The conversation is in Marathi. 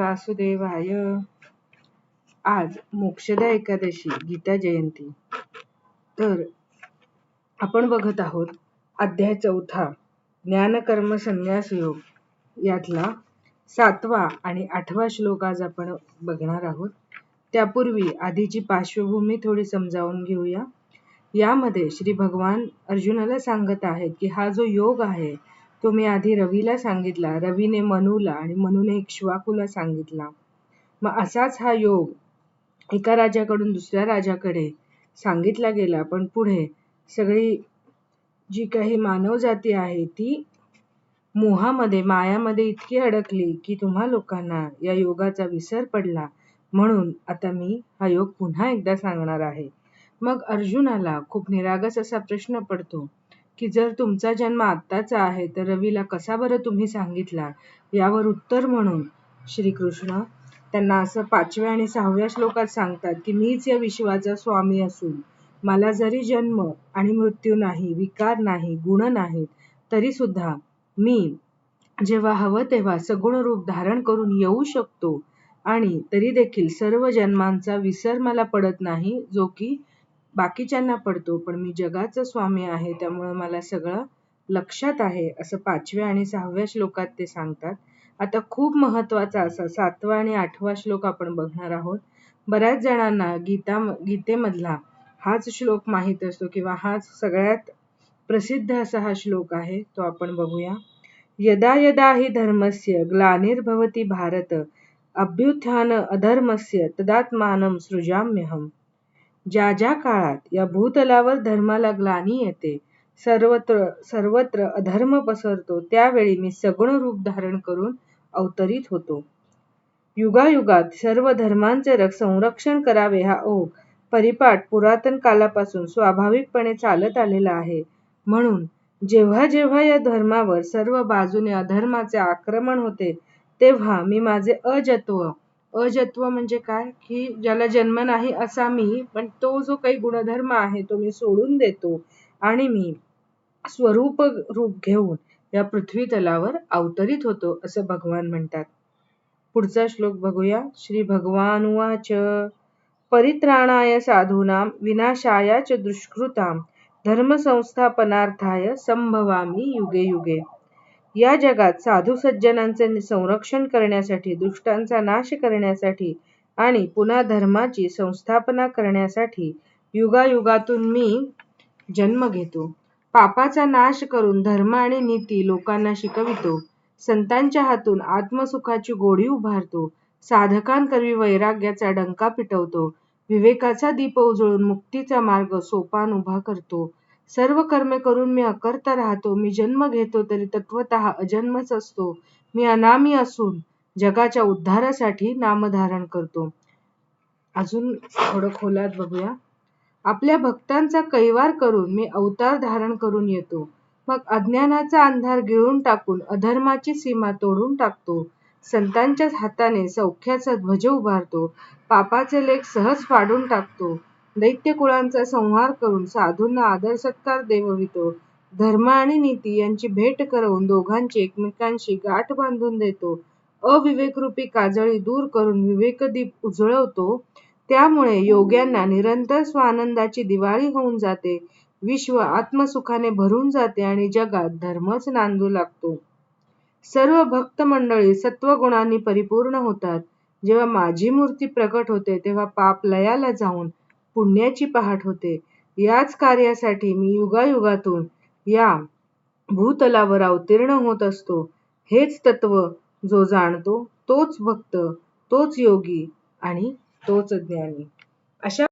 वासुदेवाय. आज मोक्षदा एकादशी गीता जयंती. तर आपण बघत आहोत अध्याय चौथा ज्ञानकर्म संन्यास योग. यातला सातवा आणि आठवा श्लोक आज आपण बघणार आहोत. त्यापूर्वी आधीची पार्श्वभूमी थोडी समजावून घेऊया. यामध्ये श्री भगवान अर्जुनाला सांगत आहेत की हा जो योग आहे तो मी आधी रवीला सांगितला रवीने मनूला आणि मनूने इक्ष्वाकूला सांगितला. मग असाच हा योग एका राजाकडून दुसऱ्या राजाकडे सांगितला गेला पण पुढे सगळी जी काही मानव जाती आहे ती मोहामध्ये मायामध्ये इतकी अडकली की तुम्हा लोकांना या योगाचा विसर पडला. म्हणून आता मी हा योग पुन्हा एकदा सांगणार आहे. मग अर्जुनाला खूप निरागस असा प्रश्न पडतो. की जर तुमचा जन्म आत्ताचा आहे तर रवीला कसा बरं तुम्ही सांगितला यावर उत्तर म्हणून श्रीकृष्ण त्यांना असं पाचव्या आणि सहाव्या श्लोकात सांगतात की मीच या विश्वाचा स्वामी असून मला जरी जन्म आणि मृत्यू नाही विकार नाही गुण नाहीत तरी सुद्धा मी जेव्हा हवं तेव्हा सगुण रूप धारण करून येऊ शकतो आणि तरी देखील सर्व जन्मांचा विसर मला पडत नाही जो की बाकीच्यांना पडतो पण मी जगाचा स्वामी आहे त्यामुळे मला सगळं लक्षात आहे असं पाचव्या आणि सहाव्या श्लोकात ते सांगतात. आता खूप महत्त्वाचा असा सातवा आणि आठवा श्लोक आपण बघणार आहोत. बऱ्याच जणांना गीता गीतेमधला हाच श्लोक माहीत असतो किंवा हाच सगळ्यात प्रसिद्ध असा हा श्लोक आहे तो आपण बघूया. यदा यदा हि धर्मस्य ग्लानिर्भवती भारत अभ्युत्थान अधर्मस्य तदात्मानं सृजाम्यहम. ज्या ज्या काळात या भूतलावर धर्माला ग्लानी येते सर्वत्र सर्वत्र अधर्म पसरतो त्यावेळी मी सगुण रूप धारण करून अवतरित होतो. युगायुगात सर्व धर्मांचे संरक्षण करावे हा ओघ परिपाठ पुरातन कालापासून स्वाभाविकपणे चालत आलेला आहे. म्हणून जेव्हा जेव्हा या धर्मावर सर्व बाजूने अधर्माचे आक्रमण होते तेव्हा मी माझे अजत्व अजत्व म्हणजे काय? की ज्याला जन्म नाही असा मी पण तो जो काही गुणधर्म आहे तो मी सोडून देतो आणि मी स्वरूप रूप घेऊन या पृथ्वी तलावर अवतरित होतो असं भगवान म्हणतात. पुढचा श्लोक बघूया. श्री भगवान वाच परित्राणाय साधूनाम विनाशाया च धर्म धर्मसंस्थापनार्थाय संभवामी युगे युगे. या जगात साधू सज्जनांचे संरक्षण करण्यासाठी दुष्टांचा नाश करण्यासाठी आणि पुन्हा धर्माची संस्थापना करण्यासाठी युगायुगातून मी जन्म घेतो. पापाचा नाश करून धर्म आणि नीती लोकांना शिकवितो. संतांच्या हातून आत्मसुखाची गोडी उभारतो. साधकांकरवी वैराग्याचा डंका पिटवतो. विवेकाचा दीप उजळून मुक्तीचा मार्ग सोपान उभा करतो. सर्व कर्मे करून मी अकर्ता राहतो मी जन्म घेतो तरी तत्वत अजन्मच असतो. मी अनामी असून जगाच्या उद्धारासाठी नामधारण करतो. अजून थोडं खोलात बघूया. आपल्या भक्तांचा कैवार करून मी अवतार धारण करून येतो. मग अज्ञानाचा अंधार गिळून टाकून अधर्माची सीमा तोडून टाकतो. संतांच्या हाताने सौख्याचा ध्वज उभारतो. पापाचे लेख सहज फाडून टाकतो. दैत्य कुळांचा संहार करून साधूंना आदर सत्कार देववितो. धर्म आणि नीती यांची भेट करवून दोघांची एकमेकांशी गाठ बांधून देतो. अविवेकरूपी काजळी दूर करून विवेकदीप उजळवतो. त्यामुळे योग्यांना निरंतर स्वानंदाची दिवाळी होऊन जाते. विश्व आत्मसुखाने भरून जाते आणि जगात धर्मच नांदू लागतो. सर्व भक्त मंडळी सत्वगुणांनी परिपूर्ण होतात. जेव्हा माझी मूर्ती प्रकट होते तेव्हा पाप लयाला जाऊन पुण्याची पहाट होते. याच कार्यासाठी मी युगायुगातून या भूतलावर अवतीर्ण होत असतो. हेच तत्व जो जाणतो तोच भक्त तोच योगी आणि तोच ज्ञानी. अशा